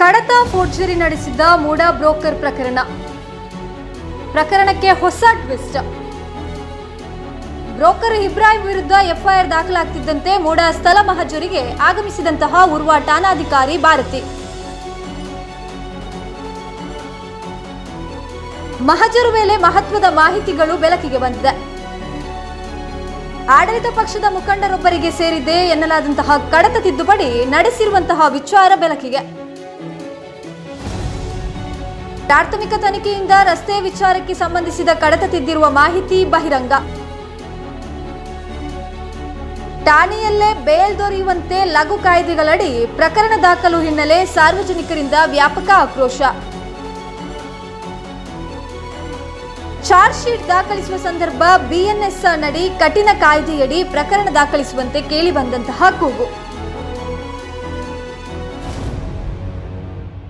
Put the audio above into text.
ಕಡತ ಫೋರ್ಜರಿ ನಡೆಸಿದ್ದ ಮೂಡಾ ಬ್ರೋಕರ್ ಪ್ರಕರಣ. ಪ್ರಕರಣಕ್ಕೆ ಹೊಸ ಟ್ವಿಸ್ಟ್. ಬ್ರೋಕರ್ ಇಬ್ರಾಹಿಂ ವಿರುದ್ಧ ಎಫ್ಐಆರ್ ದಾಖಲಾಗ್ತಿದ್ದಂತೆ ಮೂಡಾ ಸ್ಥಳ ಮಹಜರಿಗೆ ಆಗಮಿಸಿದಂತಹ ಉರ್ವ ಠಾಣಾಧಿಕಾರಿ ಭಾರತಿ. ಮಹಜರು ಮೇಲೆ ಮಹತ್ವದ ಮಾಹಿತಿಗಳು ಬೆಳಕಿಗೆ ಬಂದಿದೆ. ಆಡಳಿತ ಪಕ್ಷದ ಮುಖಂಡರೊಬ್ಬರಿಗೆ ಸೇರಿದೆ ಎನ್ನಲಾದಂತಹ ಕಡತ ತಿದ್ದುಪಡಿ ನಡೆಸಿರುವಂತಹ ವಿಚಾರ ಬೆಳಕಿಗೆ. ಪ್ರಾಥಮಿಕ ತನಿಖೆಯಿಂದ ರಸ್ತೆ ವಿಚಾರಕ್ಕೆ ಸಂಬಂಧಿಸಿದ ಕಡತ ತಿದ್ದಿರುವ ಮಾಹಿತಿ ಬಹಿರಂಗ. ಠಾಣೆಯಲ್ಲೇ ಬೇಲ್ ದೊರೆಯುವಂತೆ ಲಘು ಕಾಯ್ದೆಗಳಡಿ ಪ್ರಕರಣ ದಾಖಲು ಹಿನ್ನೆಲೆ ಸಾರ್ವಜನಿಕರಿಂದ ವ್ಯಾಪಕ ಆಕ್ರೋಶ. ಚಾರ್ಜ್ ಶೀಟ್ ದಾಖಲಿಸುವ ಸಂದರ್ಭ ಬಿಎನ್ಎಸ್ ನಡಿ ಕಠಿಣ ಕಾಯ್ದೆಯಡಿ ಪ್ರಕರಣ ದಾಖಲಿಸುವಂತೆ ಕೇಳಿಬಂದಂತಹ ಕೂಗು.